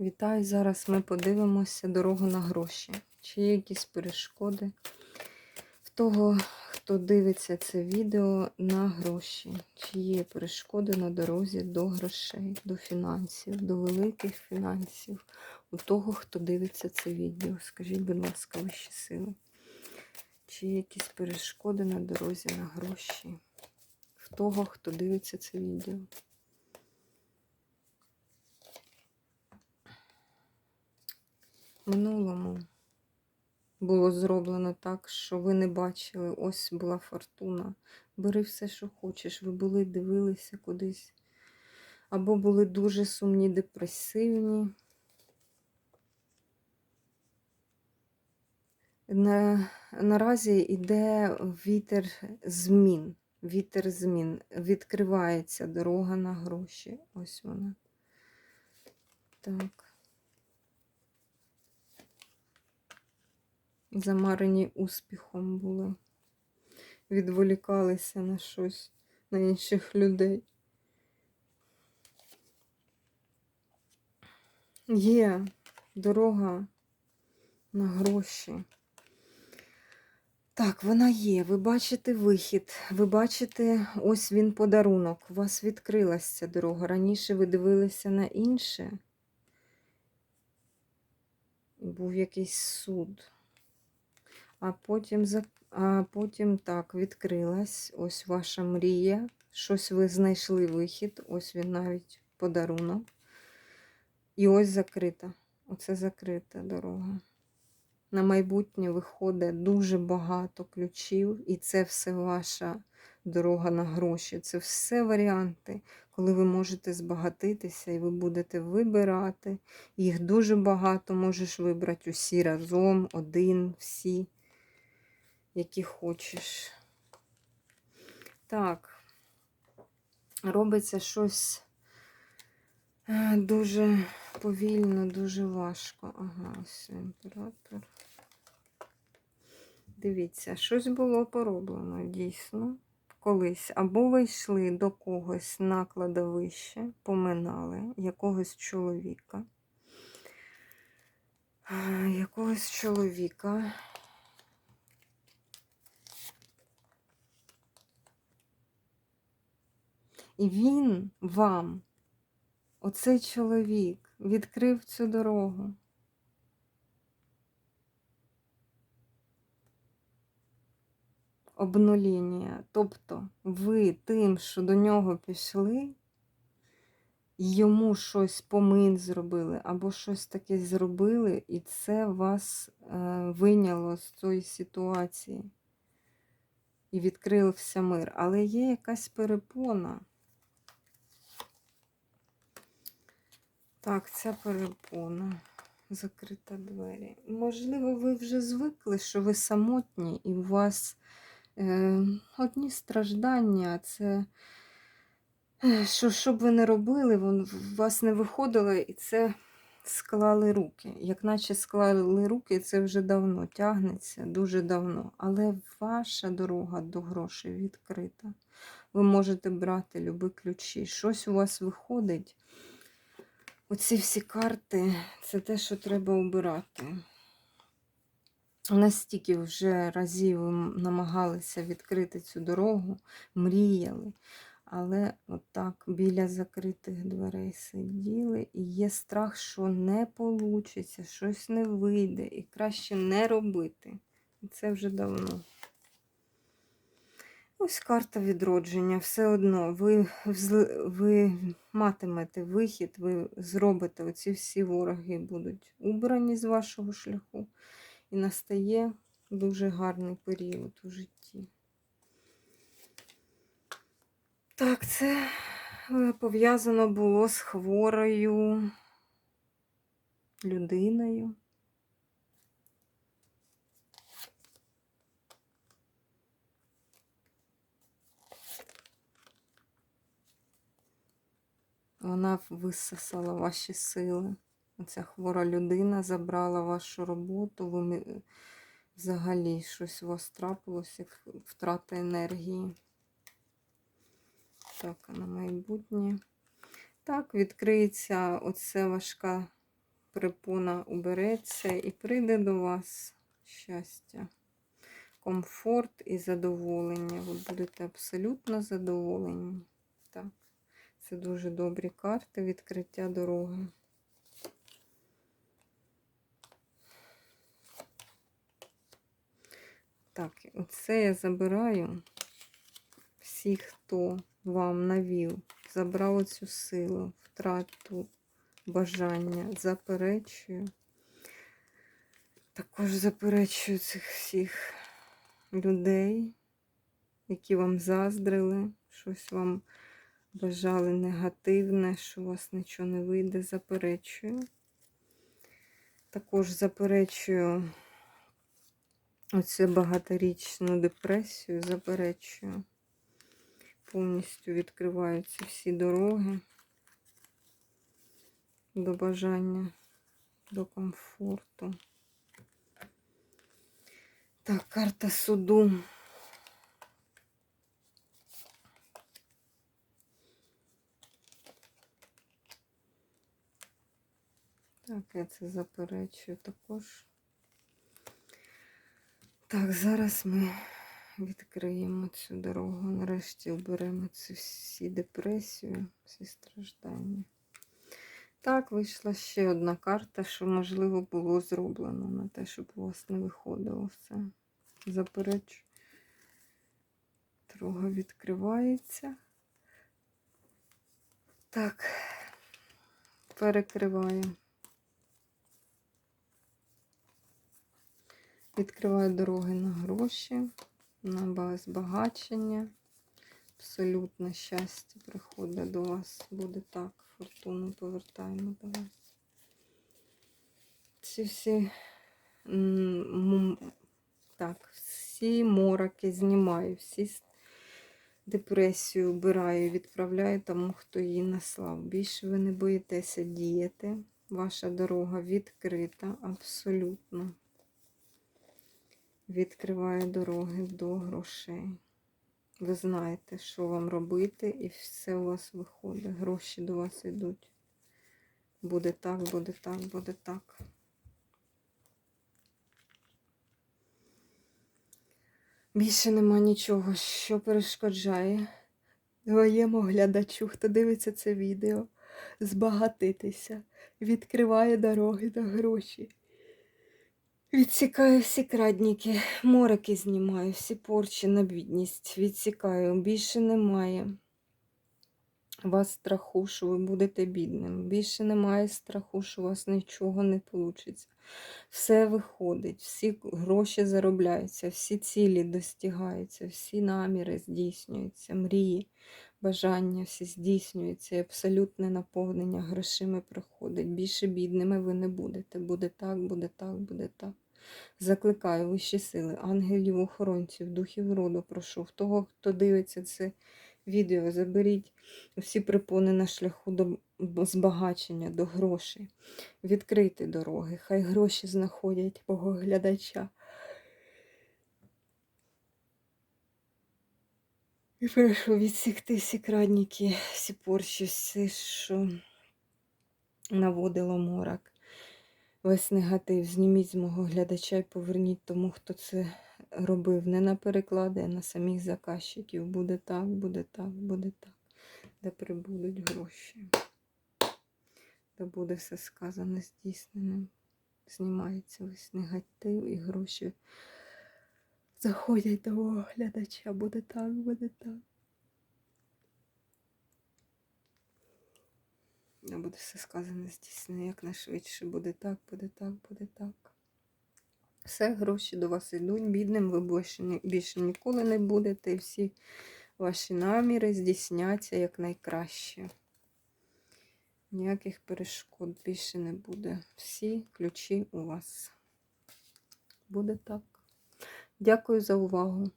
Вітаю! Зараз ми подивимося дорогу на гроші. Чи є якісь перешкоди в того, хто дивиться це відео на гроші? Чи є перешкоди на дорозі до грошей, до фінансів, до великих фінансів у того, хто дивиться це відео? Скажіть, будь ласка, вищі сили. Чи є якісь перешкоди на дорозі на гроші? В того, хто дивиться це відео? Минулому було зроблено так, що ви не бачили, ось була фортуна. Бери все, що хочеш. Ви були, дивилися кудись. Або були дуже сумні, депресивні. На, Наразі йде вітер змін. Вітер змін. Відкривається дорога на гроші. Ось вона. Так. Замарені успіхом були, відволікалися на щось, на інших людей. Є дорога на гроші. Так, вона є. Ви бачите вихід, ви бачите, ось він подарунок. У вас відкрилася ця дорога. Раніше ви дивилися на інше. Був якийсь суд. А потім а потім так відкрилась ось ваша мрія. Щось ви знайшли вихід, ось він навіть подарунок. І ось закрита. Оце закрита дорога. На майбутнє виходить дуже багато ключів, і це все ваша дорога на гроші. Це все варіанти, коли ви можете збагатитися і ви будете вибирати. Їх дуже багато, можеш вибрати усі разом, один, всі які хочеш. Так, робиться щось е, дуже повільно, дуже важко. Ага, ось імператор. Дивіться, щось було пороблено дійсно. Колись або ви йшли до когось на кладовище, поминали якогось чоловіка, е, якогось чоловіка. І він вам, оцей чоловік, відкрив цю дорогу. Обнуління. Тобто ви тим, що до нього пішли, йому щось помин зробили, або щось таке зробили, і це вас е, виняло з цієї ситуації. І відкрився мир. Але є якась перепона. Так, ця перепона. Закрита двері. Можливо, ви вже звикли, що ви самотні, і у вас е, одні страждання. Це, е, що що б ви не робили, у вас не виходило, і це склали руки. Як наче склали руки, це вже давно тягнеться, дуже давно. Але ваша дорога до грошей відкрита. Ви можете брати любі ключі. Щось у вас виходить. Оці всі карти це те, що треба обирати. Настільки вже разів намагалися відкрити цю дорогу, мріяли, але отак біля закритих дверей сиділи, і є страх, що не вийде, щось не вийде, і краще не робити. І це вже давно. Ось карта відродження. Все одно ви ви матимете вихід, ви зробите оці всі вороги будуть убрані з вашого шляху. І настає дуже гарний період у житті. Так, це е, пов'язано було з хворою людиною. Вона висосала ваші сили. Оця хвора людина забрала вашу роботу, ви взагалі щось у вас трапилось, як втрата енергії. Так, на майбутнє. Так, відкриється оце важка препона убереться і прийде до вас щастя, комфорт і задоволення. Ви будете абсолютно задоволені. Так, це дуже добрі карти відкриття дороги. Так, оце я забираю всіх, хто вам навів, забрав цю силу, втрату бажання, заперечую. Також заперечую цих всіх людей, які вам заздрили, щось вам бажали негативне, що у вас нічого не вийде, заперечую. Також заперечую оцю багаторічну депресію, заперечую. Повністю відкриваються всі дороги до бажання, до комфорту. Так, карта суду. Так, я це заперечую також. Так, зараз ми відкриємо цю дорогу. Нарешті оберемо ці всі депресію, всі страждання. Так, вийшла ще одна карта, що, можливо, було зроблено на те, щоб у вас не виходило все. Заперечу. Дорога відкривається. Так, перекриваю. Відкриваю дороги на гроші, на збагачення. Абсолютне щастя приходить до вас. Буде так. Фортуну повертаємо до вас. Ці всі так, всі мороки знімаю, всі депресію вбираю, відправляю тому, хто її наслав. Більше ви не боїтеся діяти. Ваша дорога відкрита абсолютно. Відкриває дороги до грошей. Ви знаєте, що вам робити, і все у вас виходить. Гроші до вас йдуть. Буде так, буде так, буде так. Більше нема нічого, що перешкоджає твоєму глядачу, хто дивиться це відео, збагатитися, відкриває дороги на гроші. Відсікаю всі крадніки, морики знімаю, всі порчі на бідність. Відсікаю, більше немає. Вас страху, що ви будете бідним. Більше немає страху, що у вас нічого не вийде. Все виходить, всі гроші заробляються, всі цілі достигаються, всі наміри здійснюються, мрії, бажання всі здійснюються, і абсолютне наповнення грошима приходить. Більше бідними ви не будете. Буде так, буде так, буде так. Закликаю вищі сили, ангелів, охоронців, духів роду, прошу. В того, хто дивиться це відео, заберіть всі припони на шляху до збагачення, до грошей. Відкрити дороги, хай гроші знаходять мого глядача. І прошу відсікти всі крадніки, всі порчі, все, що наводило морок. Весь негатив зніміть з мого глядача і поверніть тому, хто це робив. Не на переклади, а на самих заказчиків. Буде так, буде так, буде так. Де прибудуть гроші. Де буде все сказане, здійсненим. Знімається весь негатив і гроші заходять до глядача. Буде так, буде так. Не буде все сказане, здійснено якнайшвидше. Буде так, буде так, буде так. Все, гроші до вас йдуть, бідним, ви більше, більше ніколи не будете. Всі ваші наміри здійсняться якнайкраще. Ніяких перешкод більше не буде. Всі ключі у вас. Буде так. Дякую за увагу.